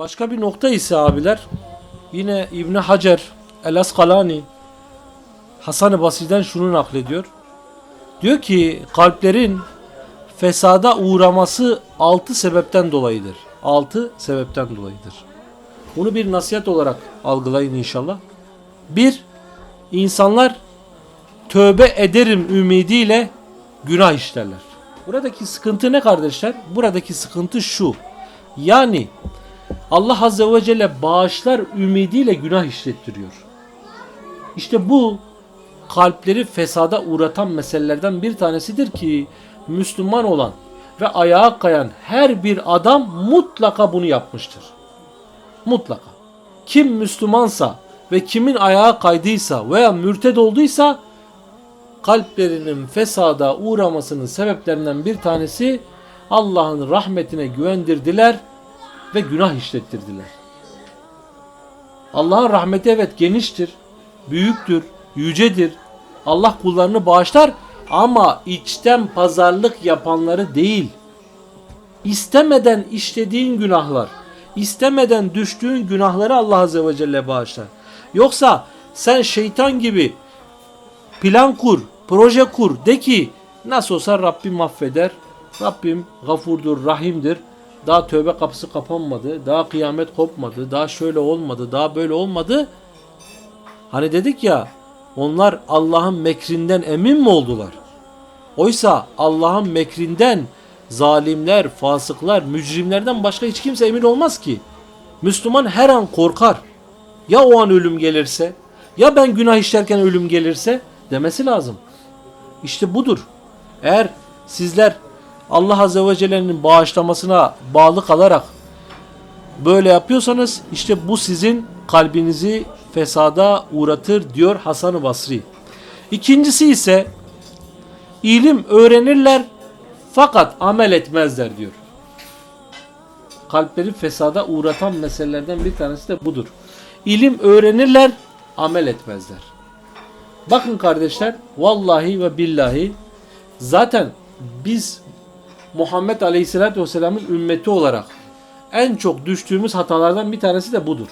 Başka bir nokta ise abiler yine İbn Hacer El Askalani Hasan-ı Basri'den şunu naklediyor. Diyor ki kalplerin fesada uğraması altı sebepten dolayıdır. Altı sebepten dolayıdır. Bunu bir nasihat olarak algılayın inşallah. Bir, insanlar tövbe ederim ümidiyle günah işlerler. Buradaki sıkıntı ne kardeşler? Buradaki sıkıntı şu. Yani Allah Azze ve Celle bağışlar ümidiyle günah işlettiriyor. İşte bu kalpleri fesada uğratan meselelerden bir tanesidir ki Müslüman olan ve ayağa kayan her bir adam mutlaka bunu yapmıştır. Mutlaka. Kim Müslümansa ve kimin ayağa kaydıysa veya mürted olduysa kalplerinin fesada uğramasının sebeplerinden bir tanesi Allah'ın rahmetine güvendirdiler ve günah işlettirdiler. Allah'ın rahmeti evet geniştir, büyüktür, yücedir. Allah kullarını bağışlar ama içten pazarlık yapanları değil. İstemeden işlediğin günahlar, istemeden düştüğün günahları Allah Azze ve Celle bağışlar. Yoksa sen şeytan gibi plan kur, proje kur. De ki nasıl olsa Rabbim affeder. Rabbim gafurdur, rahimdir. Daha tövbe kapısı kapanmadı. Daha kıyamet kopmadı. Daha şöyle olmadı. Daha böyle olmadı. Hani dedik ya onlar Allah'ın mekrinden emin mi oldular? Oysa Allah'ın mekrinden zalimler, fasıklar, mücrimlerden başka hiç kimse emin olmaz ki. Müslüman her an korkar. Ya o an ölüm gelirse, ya ben günah işlerken ölüm gelirse demesi lazım. İşte budur. Eğer sizler Allah Azze ve Celle'nin bağışlamasına bağlı kalarak böyle yapıyorsanız işte bu sizin kalbinizi fesada uğratır diyor Hasan-ı Basri. İkincisi ise ilim öğrenirler fakat amel etmezler diyor. Kalpleri fesada uğratan meselelerden bir tanesi de budur. İlim öğrenirler, amel etmezler. Bakın kardeşler, vallahi ve billahi zaten biz Muhammed Aleyhisselatü Vesselam'ın ümmeti olarak en çok düştüğümüz hatalardan bir tanesi de budur.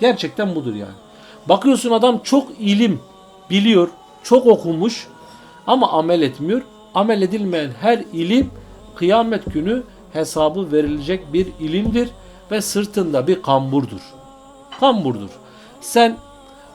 Gerçekten budur yani. Bakıyorsun adam çok ilim biliyor, çok okumuş ama amel etmiyor. Amel edilmeyen her ilim kıyamet günü hesabı verilecek bir ilimdir ve sırtında bir kamburdur. Kamburdur. Sen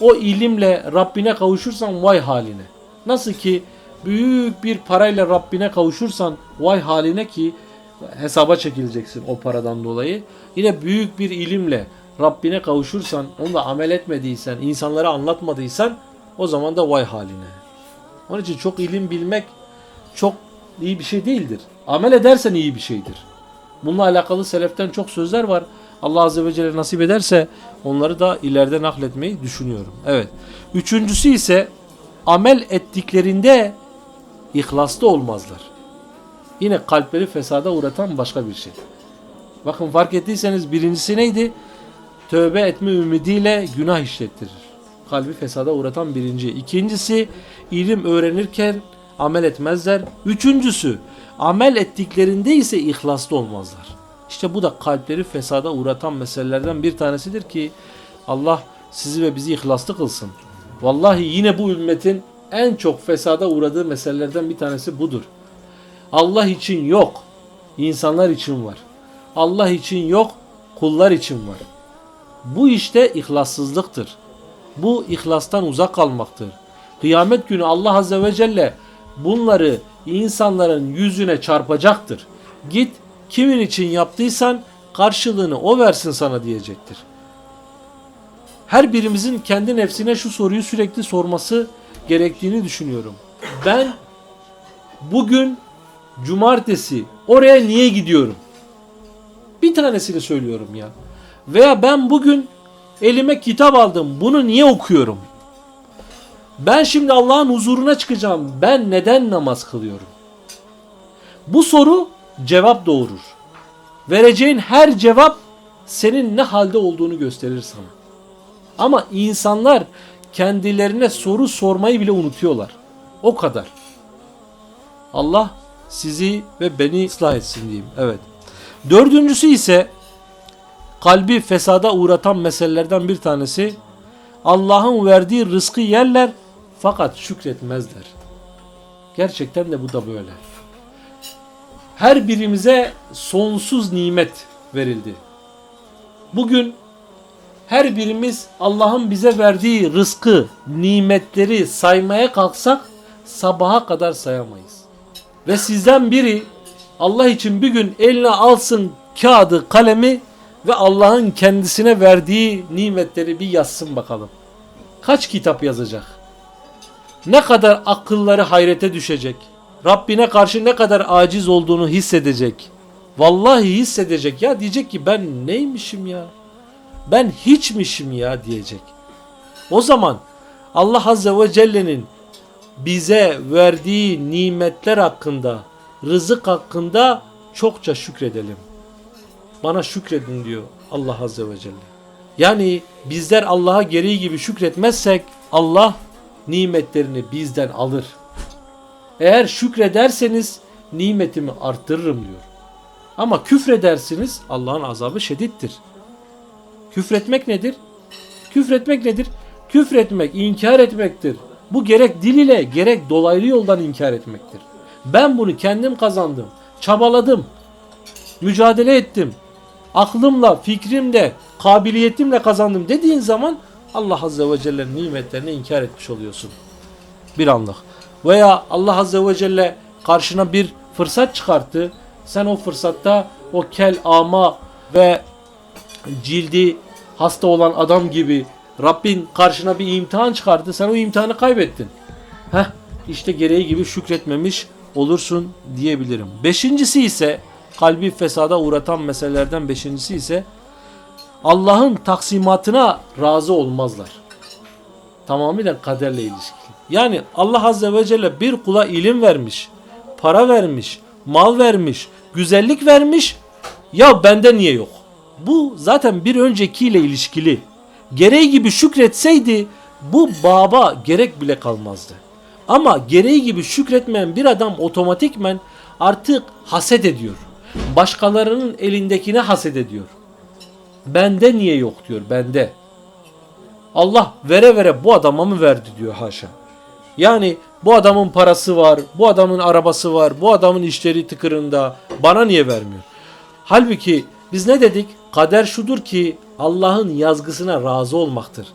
o ilimle Rabbine kavuşursan vay haline. Nasıl ki büyük bir parayla Rabbine kavuşursan vay haline ki hesaba çekileceksin o paradan dolayı. Yine büyük bir ilimle Rabbine kavuşursan, onunla amel etmediysen, insanlara anlatmadıysan o zaman da vay haline. Onun için çok ilim bilmek çok iyi bir şey değildir. Amel edersen iyi bir şeydir. Bununla alakalı seleften çok sözler var. Allah Azze ve Celle nasip ederse onları da ileride nakletmeyi düşünüyorum. Evet. Üçüncüsü ise amel ettiklerinde ihlaslı olmazlar. Yine kalpleri fesada uğratan başka bir şey. Bakın fark ettiyseniz birincisi neydi? Tövbe etme ümidiyle günah işlettirir. Kalbi fesada uğratan birinci. İkincisi ilim öğrenirken amel etmezler. Üçüncüsü amel ettiklerinde ise ihlaslı olmazlar. İşte bu da kalpleri fesada uğratan meselelerden bir tanesidir ki Allah sizi ve bizi ihlaslı kılsın. Vallahi yine bu ümmetin en çok fesada uğradığı meselelerden bir tanesi budur. Allah için yok, insanlar için var. Allah için yok, kullar için var. Bu işte ihlassızlıktır. Bu ihlastan uzak kalmaktır. Kıyamet günü Allah Azze ve Celle bunları insanların yüzüne çarpacaktır. Git kimin için yaptıysan karşılığını o versin sana diyecektir. Her birimizin kendi nefsine şu soruyu sürekli sorması gerektiğini düşünüyorum. Ben bugün cumartesi oraya niye gidiyorum? Bir tanesini söylüyorum ya. Veya ben bugün elime kitap aldım. Bunu niye okuyorum? Ben şimdi Allah'ın huzuruna çıkacağım. Ben neden namaz kılıyorum? Bu soru cevap doğurur. Vereceğin her cevap senin ne halde olduğunu gösterir sana. Ama insanlar kendilerine soru sormayı bile unutuyorlar. O kadar. Allah sizi ve beni ıslah etsin diyeyim. Evet. Dördüncüsü ise kalbi fesada uğratan meselelerden bir tanesi Allah'ın verdiği rızkı yerler fakat şükretmezler. Gerçekten de bu da böyle. Her birimize sonsuz nimet verildi. Bugün her birimiz Allah'ın bize verdiği rızkı, nimetleri saymaya kalksak sabaha kadar sayamayız. Ve sizden biri Allah için bir gün eline alsın kağıdı, kalemi ve Allah'ın kendisine verdiği nimetleri bir yazsın bakalım. Kaç kitap yazacak? Ne kadar akılları hayrete düşecek? Rabbine karşı ne kadar aciz olduğunu hissedecek. Vallahi hissedecek ya diyecek ki ben neymişim ya? Ben hiçmişim ya diyecek. O zaman Allah Azze ve Celle'nin bize verdiği nimetler hakkında, rızık hakkında çokça şükredelim. Bana şükredin diyor Allah Azze ve Celle. Yani bizler Allah'a gereği gibi şükretmezsek Allah nimetlerini bizden alır. Eğer şükrederseniz nimetimi arttırırım diyor. Ama küfredersiniz Allah'ın azabı şedittir. Küfretmek nedir? Küfretmek nedir? Küfretmek, inkar etmektir. Bu gerek dil ile gerek dolaylı yoldan inkar etmektir. Ben bunu kendim kazandım. Çabaladım. Mücadele ettim. Aklımla, fikrimle, kabiliyetimle kazandım dediğin zaman Allah Azze ve Celle'nin nimetlerini inkar etmiş oluyorsun. Bir anlık. Veya Allah Azze ve Celle karşına bir fırsat çıkarttı. Sen o fırsatta o kel ama ve cildi hasta olan adam gibi Rabbin karşına bir imtihan çıkardı. Sen o imtihanı kaybettin. Heh, işte gereği gibi şükretmemiş olursun diyebilirim. Beşincisi ise kalbi fesada uğratan meselelerden beşincisi ise Allah'ın taksimatına razı olmazlar. Tamamıyla kaderle ilişkili. Yani Allah Azze ve Celle bir kula ilim vermiş, para vermiş, mal vermiş, güzellik vermiş. Ya bende niye yok? Bu zaten bir öncekiyle ilişkili. Gereği gibi şükretseydi bu baba gerek bile kalmazdı. Ama gereği gibi şükretmeyen bir adam otomatikmen artık haset ediyor. Başkalarının elindekine haset ediyor. Bende niye yok diyor bende. Allah vere vere bu adama mı verdi diyor haşa. Yani bu adamın parası var, bu adamın arabası var, bu adamın işleri tıkırında. Bana niye vermiyor? Halbuki biz ne dedik? Kader şudur ki Allah'ın yazgısına razı olmaktır.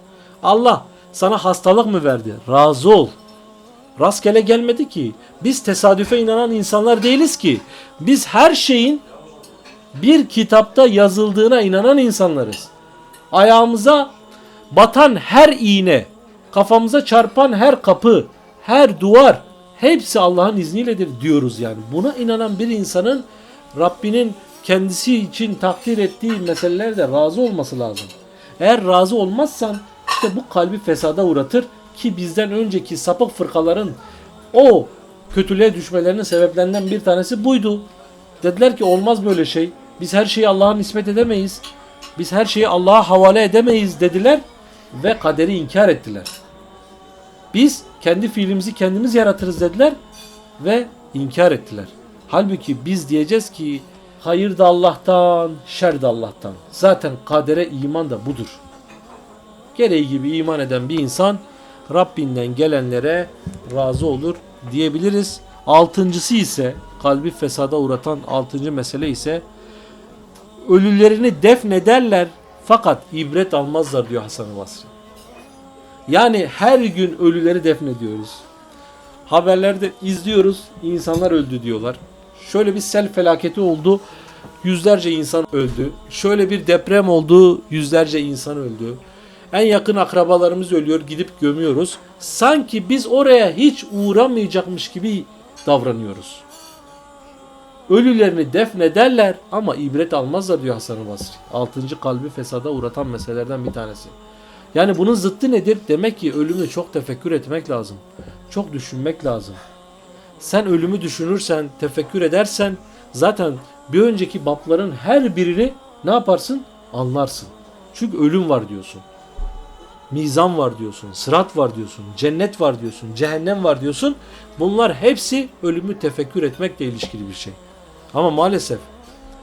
Allah sana hastalık mı verdi? Razı ol. Rastgele gelmedi ki. Biz tesadüfe inanan insanlar değiliz ki. Biz her şeyin bir kitapta yazıldığına inanan insanlarız. Ayağımıza batan her iğne, kafamıza çarpan her kapı, her duvar hepsi Allah'ın izniyledir diyoruz yani. Buna inanan bir insanın Rabbinin kendisi için takdir ettiği meselelerde razı olması lazım. Eğer razı olmazsan işte bu kalbi fesada uğratır ki bizden önceki sapık fırkaların o kötülüğe düşmelerinin sebeplerinden bir tanesi buydu. Dediler ki olmaz böyle şey. Biz her şeyi Allah'a nispet edemeyiz. Biz her şeyi Allah'a havale edemeyiz dediler ve kaderi inkar ettiler. Biz kendi fiilimizi kendimiz yaratırız dediler ve inkar ettiler. Halbuki biz diyeceğiz ki hayır da Allah'tan, şer de Allah'tan. Zaten kadere iman da budur. Gereği gibi iman eden bir insan Rabbinden gelenlere razı olur diyebiliriz. Altıncısı ise kalbi fesada uğratan altıncı mesele ise ölülerini defnederler fakat ibret almazlar diyor Hasan-ı Basri. Yani her gün ölüleri defnediyoruz. Haberlerde izliyoruz insanlar öldü diyorlar. Şöyle bir sel felaketi oldu yüzlerce insan öldü. Şöyle bir deprem oldu yüzlerce insan öldü. En yakın akrabalarımız ölüyor gidip gömüyoruz. Sanki biz oraya hiç uğramayacakmış gibi davranıyoruz. Ölülerini defnederler ama ibret almazlar diyor Hasan-ı Basri. Altıncı kalbi fesada uğratan meselelerden bir tanesi. Yani bunun zıttı nedir? Demek ki ölümü çok tefekkür etmek lazım. Çok düşünmek lazım. Sen ölümü düşünürsen, tefekkür edersen zaten bir önceki babların her birini ne yaparsın? Anlarsın. Çünkü ölüm var diyorsun. Mizan var diyorsun, sırat var diyorsun, cennet var diyorsun, cehennem var diyorsun. Bunlar hepsi ölümü tefekkür etmekle ilişkili bir şey. Ama maalesef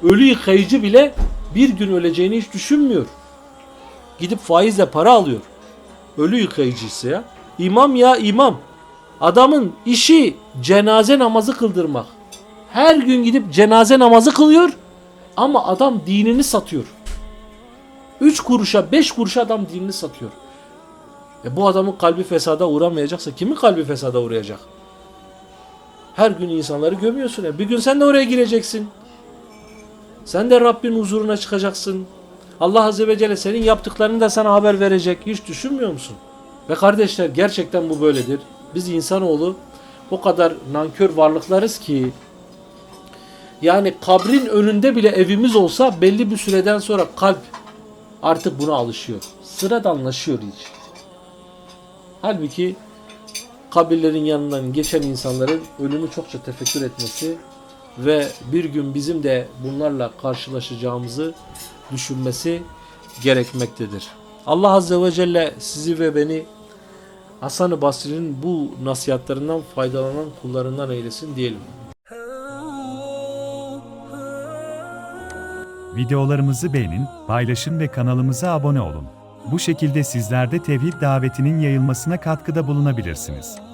ölü yıkayıcı bile bir gün öleceğini hiç düşünmüyor. Gidip faizle para alıyor. Ölü yıkayıcısı ya. İmam ya imam. Adamın işi cenaze namazı kıldırmak. Her gün gidip cenaze namazı kılıyor ama adam dinini satıyor. 3 kuruşa 5 kuruşa adam dinini satıyor. E bu adamın kalbi fesada uğramayacaksa kimin kalbi fesada uğrayacak? Her gün insanları gömüyorsun ya. Bir gün sen de oraya gireceksin. Sen de Rabbin huzuruna çıkacaksın. Allah Azze ve Celle senin yaptıklarını da sana haber verecek. Hiç düşünmüyor musun? Ve kardeşler gerçekten bu böyledir. Biz insanoğlu o kadar nankör varlıklarız ki yani kabrin önünde bile evimiz olsa belli bir süreden sonra kalp artık buna alışıyor. Sıradanlaşıyor hiç. Halbuki kabirlerin yanından geçen insanların ölümü çokça tefekkür etmesi ve bir gün bizim de bunlarla karşılaşacağımızı düşünmesi gerekmektedir. Allah Azze ve Celle sizi ve beni Hasan-ı Basri'nin bu nasihatlarından faydalanan kullarından eylesin diyelim. Videolarımızı beğenin, paylaşın ve kanalımıza abone olun. Bu şekilde sizler de tevhid davetinin yayılmasına katkıda bulunabilirsiniz.